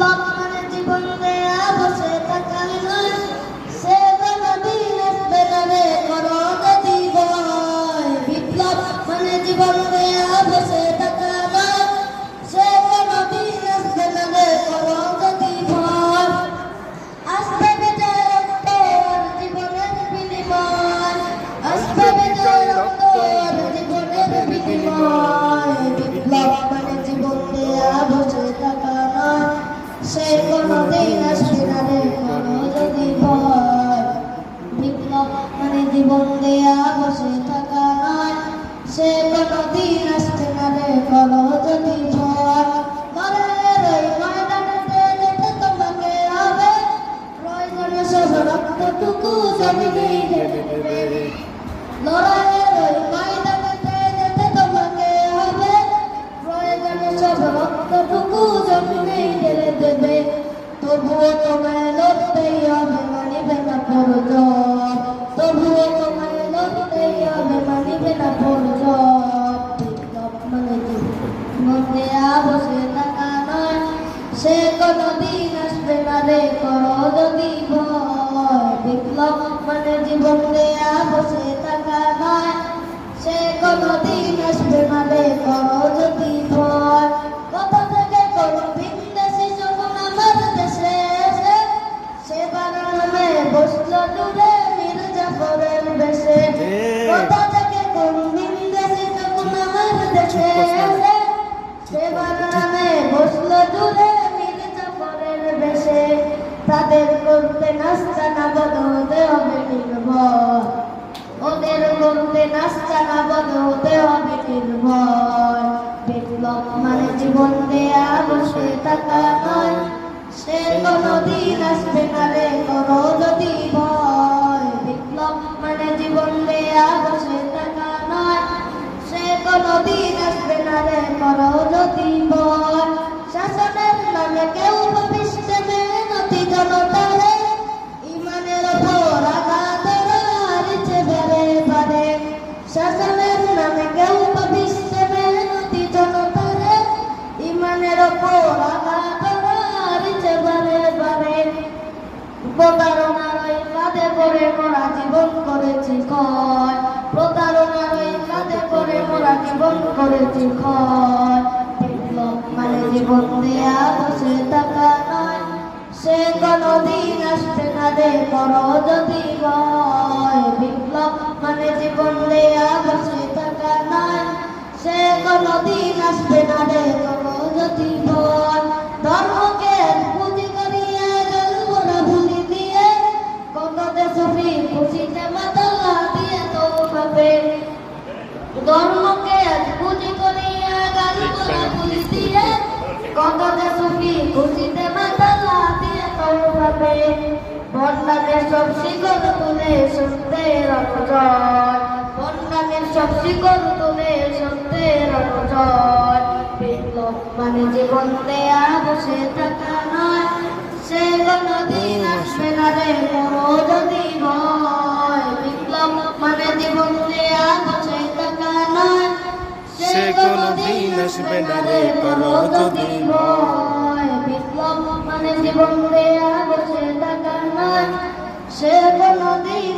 মানে জীবন দেয়া বসে থাকা নয় সে রে করো বিপ্লব মানে জীবন দেয়া বসে থাকা নয় সে কোনদিন আসবে না রে করো জীবনের বিনিময়। বিপ্লব মানে জীবন দেয়া বসে থাকা সে কোনদিন আসবে না রে করো যদি ভয় আসবে না রে করো যদি ভয় বিপ্লব মানে জীবন দেয়া বসে থাকা নয়। সে কোনদিন আসবে মানে করো যদি নাস্তা না বদলতে হবে নির্ভর বিপ্লব মানে জীবন দেয়া, বসে থাকা নয়। সে কোনদিন আসবে না রে করো যদি ভয়। বিপ্লব মানে জীবন দেয়া, বসে থাকা নয়। সে কোনদিন আসবে না রে করো যদি ভয়। প্রতারণার ওই কাঁধে পড়ে মোরা জীবন করেছি ক্ষয়। প্রতারণার ওই কাঁধে পড়ে মোরা জীবন করেছি ক্ষয়। বিপ্লব মানে জীবন দেয়া বসে থাকা নয়। সে কোনদিন আসবে না রে করো যদি ভয় বিপ্লব মানে জীবন দেয়া বসে থাকা নয়। সে কোনদিন আসবে না রে কত দেশি খুশিতে মাতালা দিয়ে তো ভাবে বন্যাদের সব শিকড় তুলে সত্যের জয় বন্যাদের সব শিকড় তুলে সত্যের জয় বিপ্লব মানে জীবন দেয়া বসে থাকা নয় সে কোনদিন আসবে না রে করো যদি ভয় সে কোনদিন আসবে না রে করো যদি মানে জীবন দেয়া বসে থাকা নয় সে কোনদিন আসবে